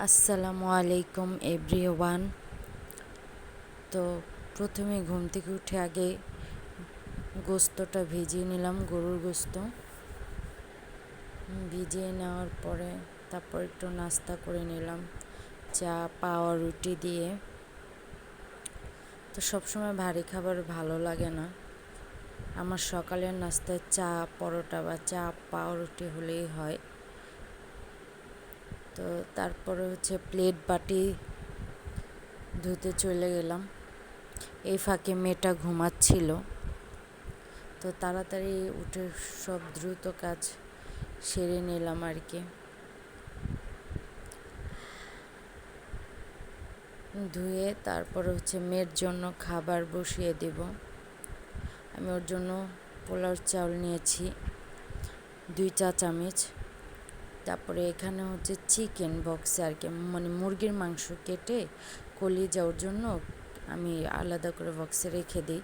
আসসালামু আলাইকুম, এভরিওয়ান। তো প্রথমে ঘুম থেকে উঠে আগে গোস্তটা ভিজিয়ে নিলাম, গরুর গোস্ত। ভিজিয়ে নেওয়ার পরে তারপর একটু নাস্তা করে নিলাম, চা, পাওয়া, রুটি দিয়ে। তো সবসময় ভারী খাবার ভালো লাগে না। আমার সকালের নাস্তায় চা, পরোটা বা চা পাউরুটি হলেই হয়। তো তারপরে হচ্ছে প্লেট বাটি ধুতে চলে গেলাম। এই ফাঁকে মেয়েটা ঘুমাচ্ছিল। তো তাড়াতাড়ি উঠে সব দ্রুত কাজ সেরে নিলাম আর কি। ধুয়ে তারপর হচ্ছে মেয়ের জন্য খাবার বসিয়ে দেব। আমি ওর জন্য পোলাও চাউল নিয়েছি, দুই চা চামচ তারপরে এখানে হচ্ছে চিকেন বক্সে আর কি মানে মুরগির মাংস কেটে কলিয়ে যাওয়ার জন্য আমি আলাদা করে বক্সে রেখে দিই,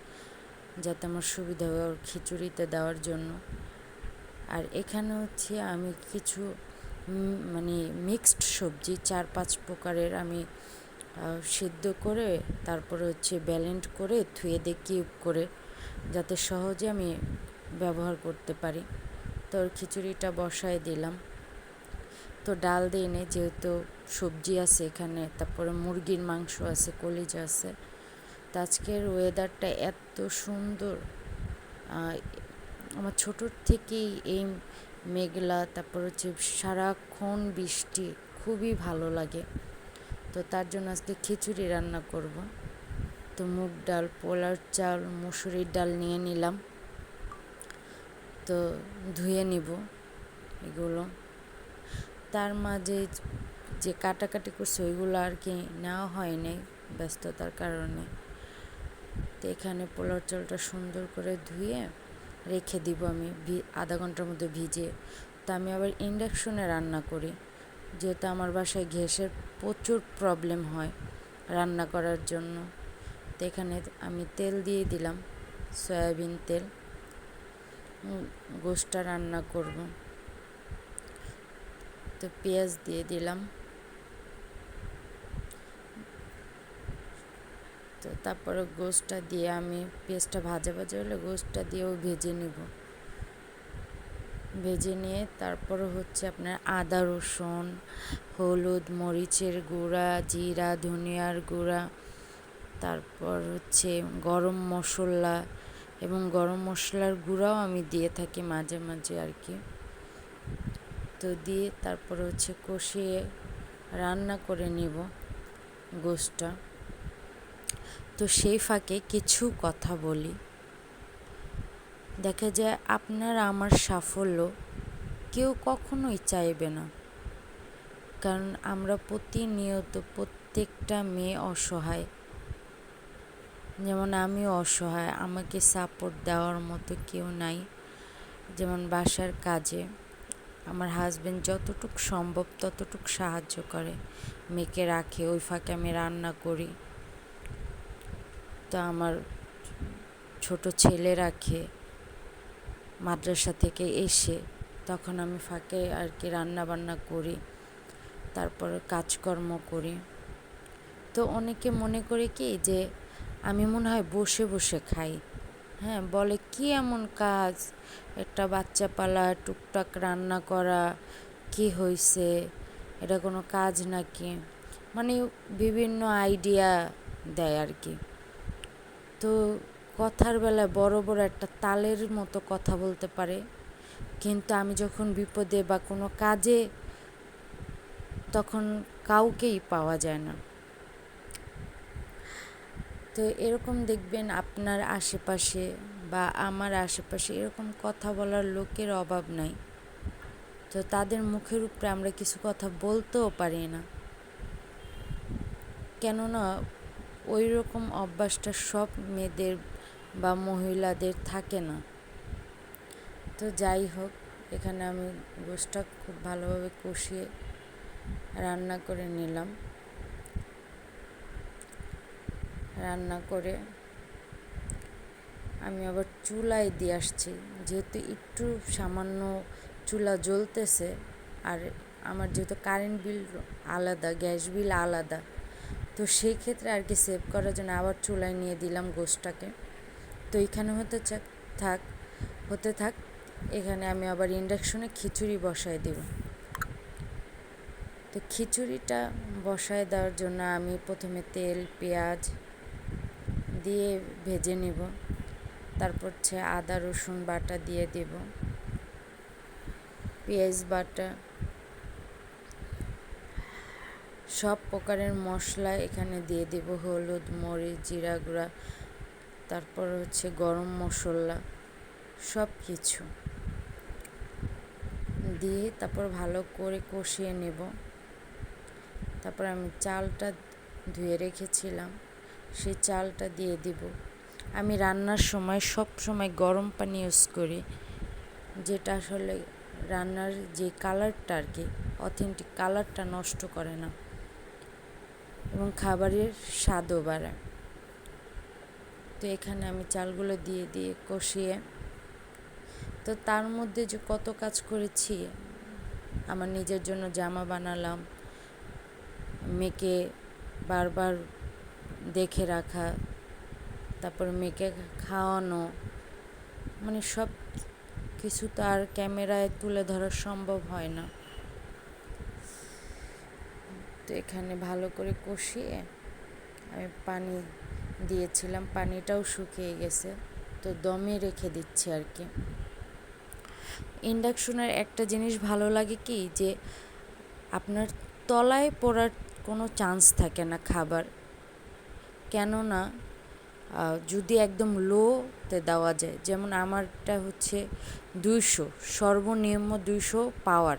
যাতে আমার সুবিধা হয় ওর খিচুড়িতে দেওয়ার জন্য। আর এখানে হচ্ছে আমি কিছু মানে মিক্সড সবজি, চার পাঁচ প্রকারের আমি সিদ্ধ করে তারপরে হচ্ছে ব্যালেন্ড করে ধুয়ে দিয়ে কিউব করে যাতে সহজে আমি ব্যবহার করতে পারি। তোর খিচুড়িটা বসায় দিলাম। তো ডাল দিই নি যেহেতু সবজি আছে এখানে, তারপরে মুরগির মাংস আছে, কলিজ আছে, তো আজকের ওয়েদারটা এত সুন্দর। আমার ছোটোর থেকেই এই মেঘলা, তারপর হচ্ছে সারাক্ষণ বৃষ্টি, খুবই ভালো লাগে। তো তার জন্য আজকে খিচুড়ি রান্না করব। তো মুগ ডাল পোলার চাল, মুসুরির ডাল নিয়ে নিলাম। তো ধুয়ে নিব এগুলো। তার মাঝে যে কাটাকাটি করছে, ওইগুলো আর কি নেওয়া হয়নি ব্যস্ততার কারণে। তো এখানে পোলার চালটা সুন্দর করে ধুয়ে রেখে দিব আমি আধা ঘণ্টার মধ্যে ভিজে তা আমি আবার ইন্ডাকশনে রান্না করি, যেহেতু আমার বাসায় গ্যাসের প্রচুর প্রবলেম হয় রান্না করার জন্য। তো এখানে আমি তেল দিয়ে দিলাম, সয়াবিন তেল। গোষ্ঠটা রান্না করব। তো পেঁয়াজ দিয়ে দিলাম। তো তারপরে গোশটা দিয়ে আমি পেঁয়াজটা ভাজা ভাজা হলে গোশটা দিয়েও ভেজে নিব। ভেজে নিয়ে তারপরে হচ্ছে আপনার আদা, রসুন, হলুদ, মরিচের গুঁড়া, জিরা, ধনিয়ার গুঁড়া, তারপর হচ্ছে গরম মশলা এবং গরম মশলার গুঁড়াও আমি দিয়ে থাকি মাঝে মাঝে আর কি। তো দিয়ে তারপরে হচ্ছে কষিয়ে রান্না করে নিব গোশটা। তো সেই ফাঁকে কিছু কথা বলি। দেখা যায় আপনার আমার সাফল্য কেউ কখনোই চাইবে না। কারণ আমরা প্রতিনিয়ত প্রত্যেকটা মেয়ে অসহায়। যেমন আমি অসহায়, আমাকে সাপোর্ট দেওয়ার মতো কেউ নাই। যেমন বাসার কাজে। আমার হাজব্যান্ড যতটুক সম্ভব ততটুক সাহায্য করে। মেয়েকে রাখে, ওই ফাঁকে আমি রান্না করি। তো আমার ছোট ছেলে রাখে, মাদ্রাসা থেকে এসে তখন আমি ফাঁকে আর কি রান্না বান্না করি, তারপর কাজকর্ম করি। তো অনেকে মনে করে কি যে, আমি মনে হয় বসে বসে খাই। হ্যাঁ বলে কি এমন কাজ? একটা বাচ্চা পালা, টুকটাক রান্না করা, কি হয়েছে এটা কোনো কাজ নাকি? মানে বিভিন্ন আইডিয়া দেয় আর কি। তো কথার বেলায় বড় বড় একটা তালের মতো কথা বলতে পারে। কিন্তু আমি যখন বিপদে বা কোনো কাজে, তখন কাউকেই পাওয়া যায় না। তো এরকম দেখবেন আপনার আশেপাশে বা আমার আশেপাশে এরকম কথা বলার লোকের অভাব নাই। তো তাদের মুখের উপরে আমরা কিছু কথা বলতেও পারি না। কেননা ওই রকম অভ্যাসটা সব মেয়েদের বা মহিলাদের থাকে না। তো যাই হোক, এখানে আমি গোষ্ঠটা খুব ভালোভাবে কষিয়ে রান্না করে নিলাম। রান্না করে। আমি আবার চুলায় দিয়ে আসছি। যেহেতু একটু সামান্য চুলা জ্বলতেছে, আর আমার যেহেতু কারেন্ট বিল আলাদা, গ্যাস বিল আলাদা, তো সেই ক্ষেত্রে আর কি সেভ করার জন্য আবার চুলায় নিয়ে দিলাম গোশটাকে। তো এখানে হতে থাক হতে থাক, এখানে আমি আবার ইন্ডাকশনে খিচুড়ি বসায় দেব। তো খিচুড়িটা বসায় দেওয়ার জন্য আমি প্রথমে তেল, পেঁয়াজ দিয়ে ভেজে নেব। তারপর হচ্ছে আদা, রসুন বাটা দিয়ে দেব। পেঁয়াজ বাটা। সব প্রকারের মশলা এখানে দিয়ে দেব। হলুদ, মরিচ, জিরা গুঁড়া। তারপর হচ্ছে গরম মশলা। সব কিছু দিয়ে তারপর ভালো করে কষিয়ে নেব। তারপর আমি চালটা ধুয়ে রেখেছিলাম। সেই চালটা দিয়ে দিব। আমি রান্নার সময় সব সময় গরম পানি ইউজ করি, যেটা আসলে রান্নার যে কালারটা আর কি অথেন্টিক কালারটা নষ্ট করে না। এবং খাবারের স্বাদও বাড়ায় তো এখানে আমি চালগুলো দিয়ে দিয়ে কষিয়ে, তো তার মধ্যে যে কত কাজ করেছি, আমার নিজের জন্য জামা বানালাম মেয়েকে বারবার দেখে রাখা, তারপর মেয়েকে খাওয়ানো মানে সব কিছু তো আর ক্যামেরায় তুলে ধরা সম্ভব হয় না। তো এখানে ভালো করে কষিয়ে আমি পানি দিয়েছিলাম, পানিটাও শুকিয়ে গেছে, তো দমে রেখে দিচ্ছি আর কি। ইন্ডাকশনের একটা জিনিস ভালো লাগে কি, যে আপনার তলায় পড়ার কোনো চান্স থাকে না খাবার। কেননা যদি একদম লোতে দেওয়া যায়, যেমন আমারটা হচ্ছে দুইশো, সর্বনিম্ন দুইশো পাওয়ার।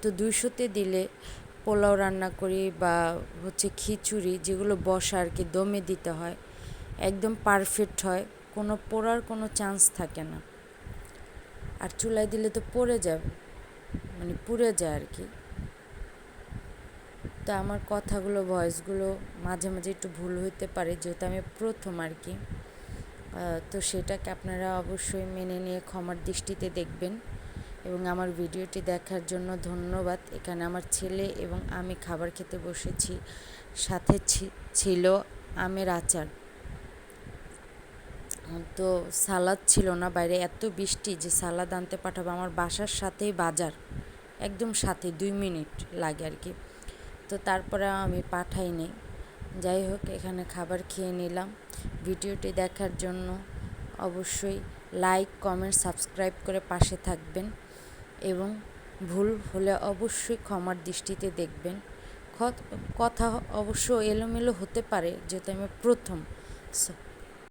তো দুইশোতে দিলে পোলাও রান্না করি বা হচ্ছে খিচুড়ি, যেগুলো বসা আর কি দমে দিতে হয়, একদম পারফেক্ট হয়, কোনো পোড়ার কোনো চান্স থাকে না। আর চুলায় দিলে তো পড়ে যাবে মানে পুড়ে যায় আর কি। তো আমার কথাগুলো ভয়েসগুলো মাঝে মাঝে একটু ভুল হইতে পারে, যেহেতু আমি প্রথম আর কি। তো সেটাকে আপনারা অবশ্যই মেনে নিয়ে ক্ষমার দৃষ্টিতে দেখবেন। এবং আমার ভিডিওটি দেখার জন্য ধন্যবাদ। এখানে আমার ছেলে এবং আমি খাবার খেতে বসেছি, সাথে ছিল আমের আচার। তো সালাদ ছিল না বাইরে, এত বৃষ্টি যে সালাদ আনতে পাঠাবো, আমার বাসার সাথেই বাজার। একদম সাথে, দুই মিনিট লাগে আর কি। তো তারপরে আমি পাঠাই পাঠাইনি। যাই হোক, এখানে খাবার খেয়ে নিলাম। ভিডিওটি দেখার জন্য অবশ্যই লাইক কমেন্ট সাবস্ক্রাইব করে পাশে থাকবেন এবং ভুল হলে অবশ্যই ক্ষমার দৃষ্টিতে দেখবেন। কথা অবশ্য এলোমেলো হতে পারে, যেহেতু আমি প্রথম।